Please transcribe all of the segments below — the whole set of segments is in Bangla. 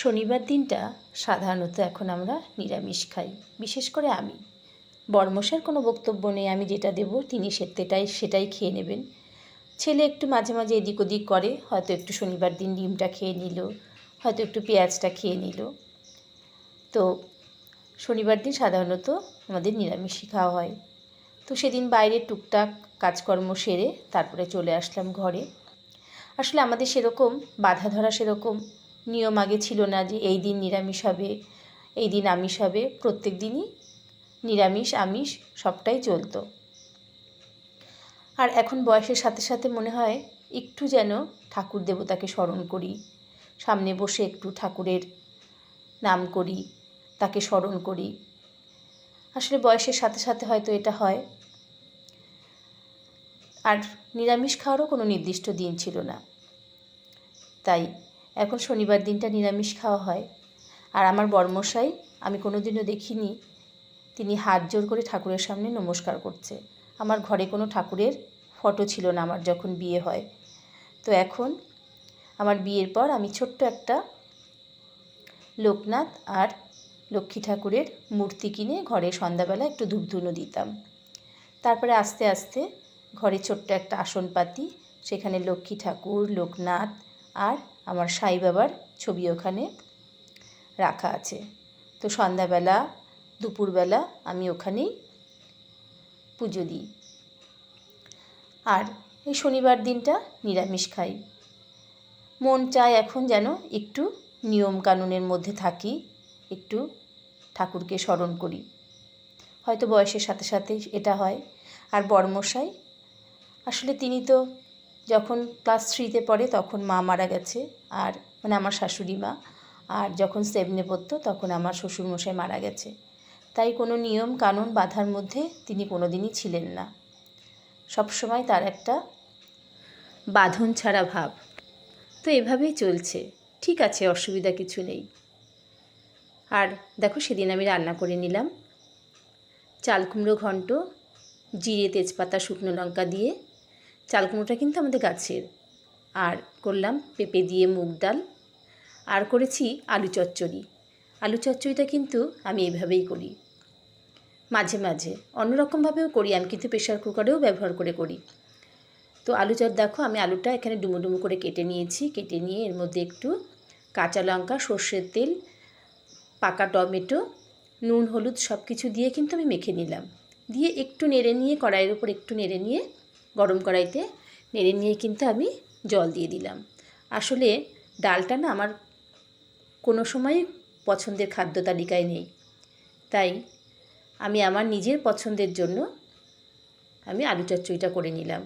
শনিবার দিনটা সাধারণত এখন আমরা নিরামিষ খাই, বিশেষ করে আমি। বর্মশার কোনো বক্তব্য নেই, আমি যেটা দেব তিনি সেটাই সেটাই খেয়ে নেবেন। ছেলে একটু মাঝে মাঝে এদিক ওদিক করে, হয়তো একটু শনিবার দিন ডিমটা খেয়ে নিল, হয়তো একটু পেঁয়াজটা খেয়ে নিল। তো শনিবার দিন সাধারণত আমাদের নিরামিষই খাওয়া হয়। তো সেদিন বাইরে টুকটাক কাজকর্ম সেরে তারপরে চলে আসলাম ঘরে। আসলে আমাদের সেরকম, বাধা ধরা সেরকম নিয়ম আগে ছিল না যে এই দিন নিরামিষ হবে, এই দিন আমিষ হবে। প্রত্যেক দিনই নিরামিষ, আমিষ সবটাই চলতো। আর এখন বয়সের সাথে সাথে মনে হয় একটু যেন ঠাকুর দেবতাকে স্মরণ করি। সামনে বসে একটু ঠাকুরের নাম করি, তাকে স্মরণ করি। আসলে বয়সের সাথে সাথে হয়তো এটা হয়। আর নিরামিষ খাওয়ারও কোনো নির্দিষ্ট দিন ছিল না। তাই এখন শনিবার দিনটা নিরামিষ খাওয়া হয়। আর আমার বর্মশাই, আমি কোনো দিনও দেখিনি, তিনি হাত জোর করে ঠাকুরের সামনে নমস্কার করছে। আমার ঘরে কোনো ঠাকুরের ফটো ছিল না আমার যখন বিয়ে হয়। তো এখন আমার বিয়ের পর আমি ছোট্ট একটা লোকনাথ আর লক্ষ্মী ঠাকুরের মূর্তি কিনে ঘরে সন্ধ্যাবেলা একটু ধূপধুনো দিতাম। তারপরে আস্তে আস্তে ঘরে ছোট্ট একটা আসন পাতি সেখানে লক্ষ্মী ঠাকুর, লোকনাথ আর আমার সাই বাবার ছবি ওখানে রাখা আছে। তো সন্ধ্যাবেলা, দুপুরবেলা আমি ওখানেই পুজো দিই। আর এই শনিবার দিনটা নিরামিষ খাই। মন চায় এখন যেন একটু নিয়ম কানুনের মধ্যে থাকি, একটু ঠাকুরকে স্মরণ করি। হয়তো বয়সের সাথে সাথে এটা হয়। আর বর্মশাই আসলে তিনি তো যখন ক্লাস থ্রিতে পড়ে তখন মা মারা গেছে আর মানে আমার শাশুড়ি মা। আর যখন সেভেনে পড়তো তখন আমার শ্বশুরমশাই মারা গেছে। তাই কোনো নিয়ম কানুন বাধার মধ্যে তিনি কোনো দিনই ছিলেন না। সবসময় তার একটা বাঁধন ছাড়া ভাব। তো এভাবেই চলছে। ঠিক আছে, অসুবিধা কিছু নেই। আর দেখো সেদিন আমি রান্না করে নিলাম। চাল কুমড়ো ঘন্ট, জিরে তেজপাতা, শুকনো লঙ্কা দিয়ে চাল কুমড়োটা কিন্তু আমাদের গাছের। আর করলাম পেঁপে দিয়ে মুগ ডাল। আর করেছি আলু চচ্চড়ি। আলু চচ্চড়িটা কিন্তু আমি এইভাবেই করি। মাঝে মাঝে। অন্যরকমভাবেও করি, আমি কিন্তু প্রেশার কুকারেও ব্যবহার করে করি। তো আলু চপ দেখো আমি আলুটা এখানে ডুমো ডুমো করে কেটে নিয়েছি। কেটে নিয়ে এর মধ্যে একটু কাঁচা লঙ্কা, সর্ষের তেল, পাকা টমেটো, নুন, হলুদ সব কিছু দিয়ে কিন্তু আমি মেখে নিলাম। দিয়ে একটু নেড়ে নিয়ে, কড়াইয়ের উপর একটু নেড়ে নিয়ে গরম কড়াইতে নেড়ে নিয়ে কিন্তু আমি জল দিয়ে দিলাম। আসলে ডালটা না আমার কোনো সময় পছন্দের খাদ্য তালিকায় নেই। তাই আমি আমার নিজের পছন্দের জন্য আমি আলু চচ্চড়িটা করে নিলাম।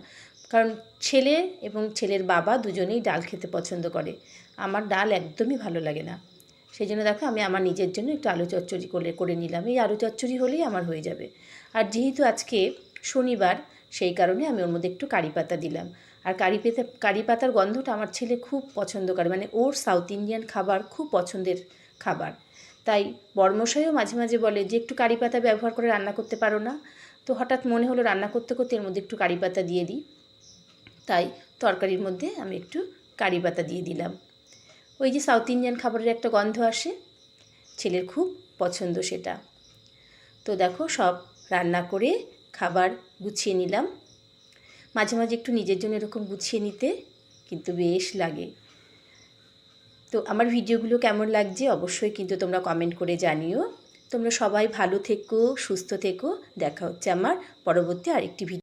কারণ ছেলে এবং ছেলের বাবা দুজনেই ডাল খেতে পছন্দ করে। আমার ডাল একদমই ভালো লাগে না। সেই জন্য দেখো আমি আমার নিজের জন্য একটু আলু চচ্চড়ি করে করে নিলাম। এই আলু চচ্চড়ি হলেই আমার হয়ে যাবে। আর যেহেতু আজকে শনিবার সেই কারণে আমি ওর মধ্যে একটু কারি পাতা দিলাম। আর কারি পাতা, কারি পাতার গন্ধটা আমার ছেলে খুব পছন্দ করে। মানে ওর সাউথ ইন্ডিয়ান খাবার খুব পছন্দের খাবার। তাই বর্মশাইও মাঝে মাঝে বলে যে, একটু কারি পাতা ব্যবহার করে রান্না করতে পারো না। তো হঠাৎ মনে হলো রান্না করতে করতে এর মধ্যে একটু কারি পাতা দিয়ে দিই। তাই তরকারির মধ্যে আমি একটু কারি পাতা দিয়ে দিলাম। ওই যে সাউথ ইন্ডিয়ান খাবারের একটা গন্ধ আসে, ছেলের খুব পছন্দ সেটা। তো দেখো সব রান্না করে খাবার গুছিয়ে নিলাম। মাঝে মাঝে একটু নিজের জন্য এরকম গুছিয়ে নিতে কিন্তু বেশ লাগে। তো আমার ভিডিওগুলো কেমন লাগছে অবশ্যই কিন্তু তোমরা কমেন্ট করে জানিও। তোমরা সবাই ভালো থেকো, সুস্থ থেকো। দেখা হচ্ছে আমার পরবর্তী আরেকটি ভিডিও